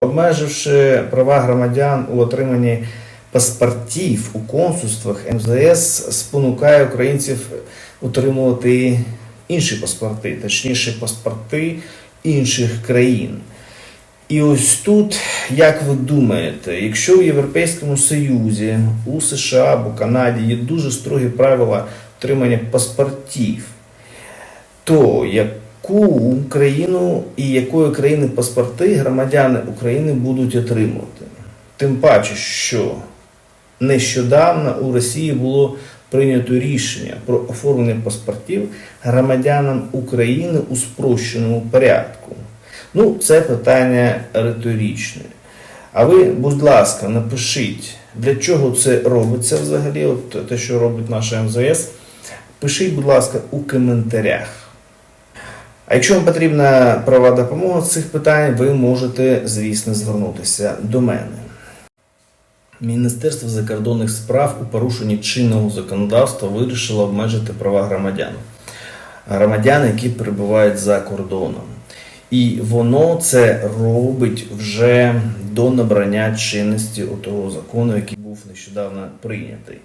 обмеживши права громадян у отриманні паспортів у консульствах, МЗС спонукає українців отримувати інші паспорти, точніше паспорти інших країн. І ось тут, як ви думаєте, якщо в Європейському Союзі, у США або Канаді є дуже строгі правила отримання паспортів, то яку країну і якої країни паспорти громадяни України будуть отримувати? Тим паче, що нещодавно у Росії було прийнято рішення про оформлення паспортів громадянам України у спрощеному порядку. Ну, це питання риторичне. А ви, будь ласка, напишіть, для чого це робиться взагалі, от те, що робить наша МЗС. Пишіть, будь ласка, у коментарях. А якщо вам потрібна права допомога цих питань, ви можете, звісно, звернутися до мене. Міністерство закордонних справ у порушенні чинного законодавства вирішило обмежити права громадян. Громадян, які перебувають за кордоном. І воно це робить вже до набрання чинності того закону, який був нещодавно прийнятий.